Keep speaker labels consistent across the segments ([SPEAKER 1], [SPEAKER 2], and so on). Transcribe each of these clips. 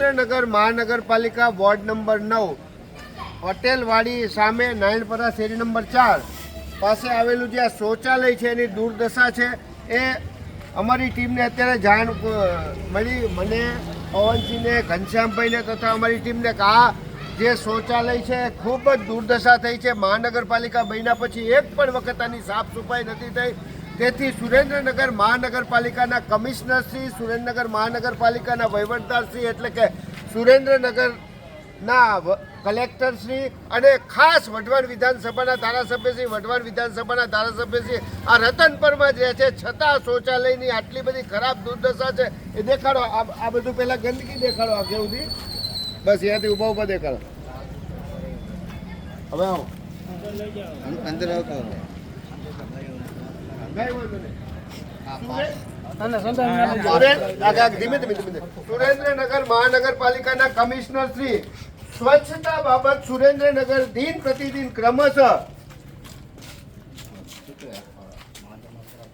[SPEAKER 1] સુરેન્દ્રનગર મહાનગરપાલિકા ward number નવ, પટેલવાડી સામે નાયણપરા શેરી નંબર ચાર પાસે આવેલું જે આ શૌચાલય છે એની દુર્દશા છે, એ અમારી ટીમને અત્યારે જાણ મળી. મને પવનસિંહને ઘનશ્યામભાઈને તથા અમારી ટીમને કે આ જે શૌચાલય છે ખૂબ જ દુર્દશા થઈ છે. મહાનગરપાલિકા બન્યા પછી એક પણ વખત આની સાફ સફાઈ નથી થઈ. તેથી સુરેન્દ્રનગર મહાનગરપાલિકાના કમિશનરશ્રી સુરેન્દ્રનગર મહાનગરપાલિકાના વહીવટદારશ્રી એટલે કે સુરેન્દ્રનગરના કલેક્ટર કલેક્ટરશ્રી અને ખાસ વઢવાણ વિધાનસભાના ધારાસભ્ય શ્રી વઢવાણ વિધાનસભાના ધારાસભ્ય શ્રી આ રતનપરમાં જ રહે છે. છતાં શૌચાલયની આટલી બધી ખરાબ દુર્દશા છે. એ દેખાડો. આ આ બધું પહેલાં ગંદકી દેખાડો આ કેવું બસ અહીંયાથી ઊભા ઊભા દેખાડો. હવે આવો.
[SPEAKER 2] અંદર
[SPEAKER 1] સુરેન્દ્રનગર મહાનગરપાલિકાના કમિશનર શ્રી સ્વચ્છતા બાબત સુરેન્દ્રનગર દિન પ્રતિદિન ક્રમશઃ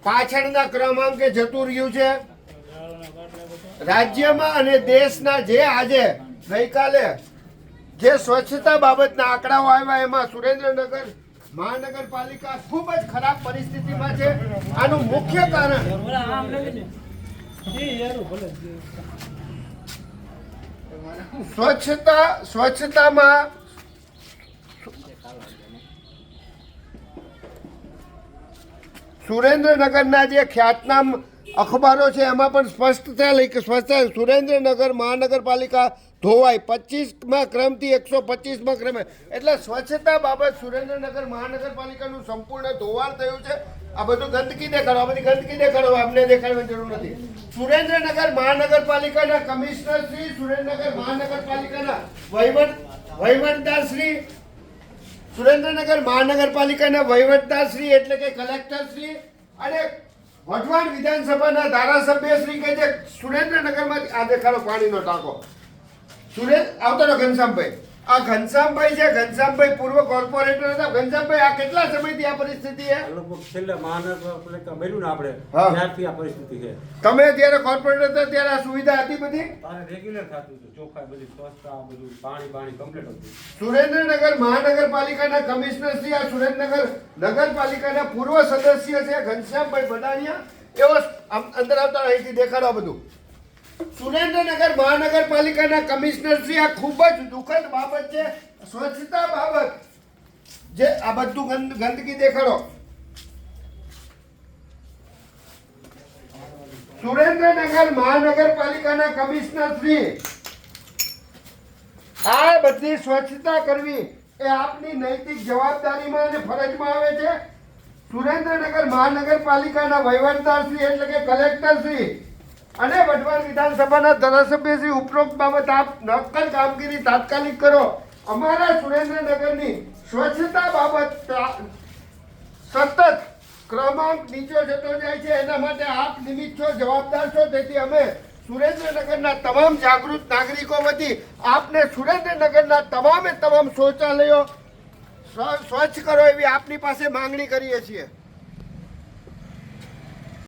[SPEAKER 1] પાછળના ક્રમાંકે જતું રહ્યું છે. રાજ્યમાં અને દેશના જે આજે ગઈકાલે જે સ્વચ્છતા બાબતના આંકડાઓ આવ્યા એમાં સુરેન્દ્રનગર મહાનગરપાલિકા ખૂબ જ ખરાબ પરિસ્થિતિમાં છે. આનું મુખ્ય કારણ સ્વચ્છતા સ્વચ્છતામાં સુરેન્દ્રનગરના જે ખ્યાતનામ અખબારો છે, એમાં પણ સ્પષ્ટ થયેલ કે સ્વચ્છતા સુરેન્દ્રનગર મહાનગરપાલિકા ધોવાય પચીસમાં ક્રમથી એકસો પચીસમાં ક્રમે. એટલે સ્વચ્છતા બાબત સુરેન્દ્રનગર મહાનગરપાલિકાનું સંપૂર્ણ ધોવાણ થયું છે. આ બધું ગંદકી દેખાડો, આ બધી ગંદકી દેખાડો અમને દેખાડવાની જરૂર નથી. સુરેન્દ્રનગર મહાનગરપાલિકાના કમિશનર શ્રી, સુરેન્દ્રનગર મહાનગરપાલિકાના વહીવટ, વહીવટદાર શ્રી, સુરેન્દ્રનગર મહાનગરપાલિકાના વહીવટદાર શ્રી, એટલે કે કલેક્ટર શ્રી, અને વઢવાણ વિધાનસભાના ધારાસભ્ય શ્રી કહે છે સુરેન્દ્રનગરમાં આ દેખાડો પાણીનો ટાંકો. સુરેન્દ્ર આવતો રહો ઘનશ્યામભાઈ. આ ઘનશ્યામભાઈ છે ઘનશ્યામભાઈ પૂર્વ કોર્પોરેટર હતા. ઘનશ્યામભાઈ આ કેટલા સમયથી આ પરિસ્થિતિ છે?
[SPEAKER 3] છેલ્લા છેલ્લે મહાનગરપાલિકા કમેલું ને આપણે ત્યારથી આ પરિસ્થિતિ છે.
[SPEAKER 1] તમે જ્યારે કોર્પોરેટર હતા ત્યારે આ સુવિધા હતી બધી?
[SPEAKER 3] રેગ્યુલર થતું હતું ચોખ્ખાઈ બધી સ્વચ્છતા બધું પાણી પાણી કમ્પ્લીટ હતું.
[SPEAKER 1] સુરેન્દ્રનગર મહાનગરપાલિકાના કમિશનર શ્રી આ સુરેન્દ્રનગર નગરપાલિકાના પૂર્વ સદસ્ય છે ઘનશ્યામભાઈ ભડાણિયા. એવો અંદર આવતા અહીંથી દેખાડો બધું. સુરેન્દ્રનગર મહાનગરપાલિકાના કમિશનર શ્રી, આ ખૂબ જ દુઃખદ બાબત છે, સ્વચ્છતા બાબત. જે આ બધું ગંદ, ગંદકી દેખાડો. સુરેન્દ્રનગર મહાનગરપાલિકાના કમિશનર શ્રી, આ બધી સ્વચ્છતા કરવી એ આપની નૈતિક જવાબદારીમાં અને ફરજમાં આવે છે. સુરેન્દ્રનગર મહાનગરપાલિકાના વહીવટદાર શ્રી એટલે કે કલેક્ટર શ્રી અને વઢવાણ વિધાનસભાના ધારાસભ્યશ્રી ઉપરોક્ત બાબત આપ નક્કર કામગીરી તાત્કાલિક કરો. અમારા સુરેન્દ્રનગરની સ્વચ્છતા બાબત સતત ક્રમાંક નીચો જતો જાય છે. એના માટે આપ નિમિત્ત છો, જવાબદાર છો. તેથી અમે સુરેન્દ્રનગરના તમામ જાગૃત નાગરિકો વતી આપને સુરેન્દ્રનગરના તમામે તમામ શૌચાલયો સ્વ- સ્વચ્છ કરો એવી આપની પાસે માંગણી કરીએ છીએ.